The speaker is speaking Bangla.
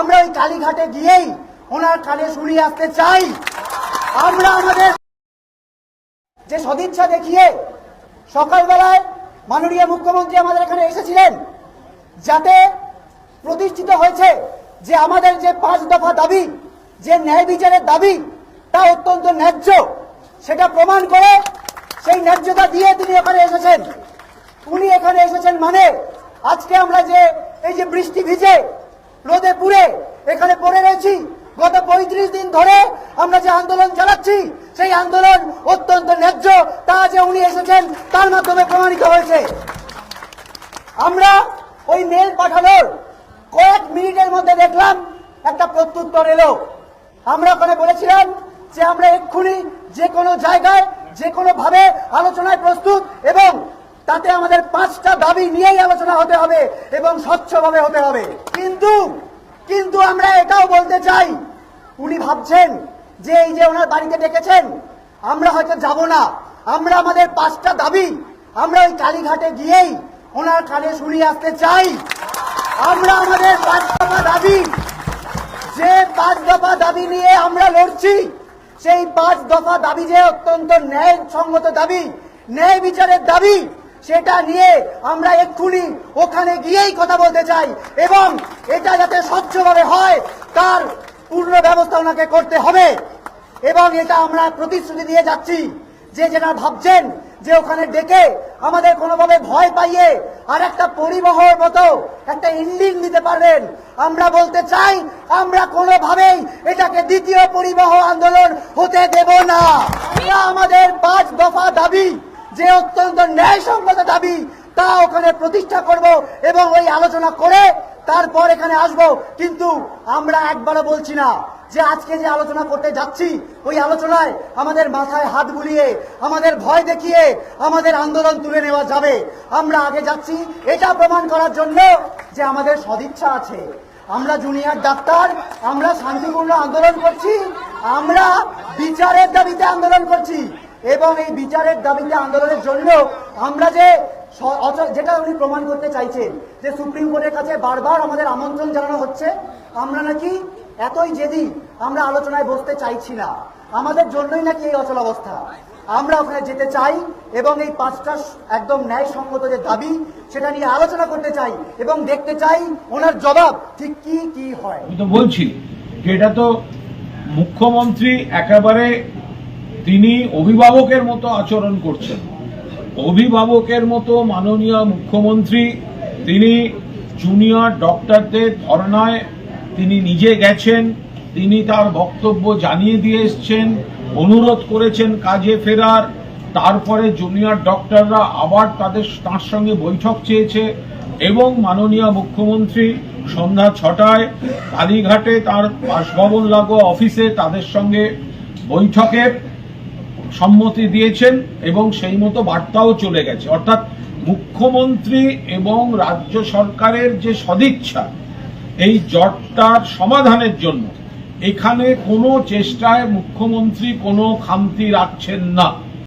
আমরা ওই কালীঘাটে গিয়েই ওনার কানে শুনিয়ে আসতে চাই। আমরা আমাদের যে সদিচ্ছা দেখিয়ে সকালবেলায় মাননীয় মুখ্যমন্ত্রী আমাদের এখানে এসেছিলেন, যাতে প্রতিষ্ঠিত হয়েছে যে আমাদের যে পাঁচ দফা দাবি, যে ন্যায় বিচারের দাবি, তা অত্যন্ত ন্যায্য। সেটা প্রমাণ করে সেই ন্যায্যতা দিয়ে তিনি এখানে এসেছেন। উনি এখানে এসেছেন মানে আজকে আমরা যে এই যে বৃষ্টি ভিজে রোদে পুড়ে এখানে পড়ে রয়েছি। গত পঁয়ত্রিশ দিন ধরে আমরা যে আন্দোলন চালাচ্ছি, সেই আন্দোলন অত্যন্ত ন্যায্য, তা যে উনি এসেছেন, তার মাধ্যমে প্রমাণিত হয়েছে। আমরা ওই মেল পাঠানোর কয়েক মিনিটের মধ্যে দেখলাম, একটা প্রত্যুত্তর এলো। আমরা ওখানে বলেছিলাম যে আমরা এক্ষুনি যে কোনো জায়গায়, যে কোনো ভাবে আলোচনায় প্রস্তুত এবং তাতে আমাদের পাঁচটা দাবি নিয়েই আলোচনা হতে হবে এবং স্বচ্ছভাবে হতে হবে। কিন্তু কিন্তু আমরা এটাও বলতে চাই, উনি ভাবছেন যে এই যে ওনার বাড়িতে ডেকেছেন, আমরা হয়তো যাব না। আমরা আমাদের পাঁচটা দাবি, আমরা ওই কালীঘাটে গিয়েই ওনার কানে শুনিয়ে আসতে চাই। আমরা আমাদের পাঁচ দফা দাবি, যে পাঁচ দফা দাবি নিয়ে আমরা লড়ছি, সেই পাঁচ দফা দাবি যে অত্যন্ত ন্যায় সঙ্গত দাবি, ন্যায় বিচারের দাবি সেটা নিয়ে আমরা এক্ষুনি ওখানে গিয়েই কথা বলতে চাই এবং এটা যাতে স্বচ্ছভাবে হয়, তার পূর্ণ ব্যবস্থা ওনাকে করতে হবে। এবং এটা আমরা প্রতিশ্রুতি দিয়ে যাচ্ছি যে যেটা ভাবছেন যে ওখানে ডেকে আমাদের কোনোভাবে ভয় পাইয়ে আর একটা পরিবহর মতো, একটা ইন্ডিং দিতে পারবেন। আমরা বলতে চাই, আমরা কোনোভাবেই এটাকে দ্বিতীয় পরিবহ আন্দোলন হতে দেব না। আমাদের পাঁচ দফা দাবি। যে অত্যন্ত ন্যায়সঙ্গত দাবি তা ওখানে প্রতিষ্ঠা করব এবং ওই আলোচনা করে তারপর এখানে আসব। কিন্তু আমরা একবারও বলছি না যে আজকে যে আলোচনা করতে যাচ্ছি, ওই আলোচনায় আমাদের মাথায় হাত বুলিয়ে, আমাদের ভয় দেখিয়ে, আমাদের আন্দোলন তুলে নেওয়া যাবে। আমরা আগে যাচ্ছি এটা প্রমাণ করার জন্য যে আমাদের সদিচ্ছা আছে। আমরা জুনিয়র ডাক্তার, আমরা শান্তিপূর্ণ আন্দোলন করছি, আমরা বিচারের দাবিতে আন্দোলন করছি। এবং এই বিচারের দাবিতে আন্দোলনের জন্য আমরা যে যেটা উনি প্রমাণ করতে চাইছেন, যে সুপ্রিম কোর্টের কাছে বারবার আমাদের আমন্ত্রণ জানানো হচ্ছে, আমরা নাকি এতই জেদি আমরা আলোচনায় বসতে চাইছি না। আমাদের জন্যই নাকি এই অচল অবস্থা। আমরা ওখানে যেতে চাই এবং এই পাঁচটা একদম ন্যায়সঙ্গত যে দাবি, সেটা নিয়ে আলোচনা করতে চাই এবং দেখতে চাই ওনার জবাব ঠিক কি কি হয়। তো বলছি যে এটা তো মুখ্যমন্ত্রী একেবারে তিনি অভিভাবকের মতো আচরণ করছেন। অভিভাবকের মতো মাননীয় মুখ্যমন্ত্রী, তিনি জুনিয়র ডক্টরদের ধর্নায় তিনি নিজে গেছেন, তিনি তার বক্তব্য জানিয়ে দিয়ে এসছেন, অনুরোধ করেছেন কাজে ফেরার, তারপরে জুনিয়র ডক্টররা আবার তাদের তাঁর সঙ্গে বৈঠক চেয়েছে এবং মাননীয় মুখ্যমন্ত্রী সন্ধ্যা ছটায় কালীঘাটে তার বাসভবন লাগোয়া অফিসে তাদের সঙ্গে বৈঠকের সম্মতি দিয়েছেন এবং সেই মতো বার্তাও চলে গেছে। অর্থাৎ মুখ্যমন্ত্রী এবং রাজ্য সরকারের যে সদিচ্ছা, এই জটটার সমাধানের জন্য, এখানে কোনো চেষ্টায় মুখ্যমন্ত্রী কোনো খামতি রাখছেন না।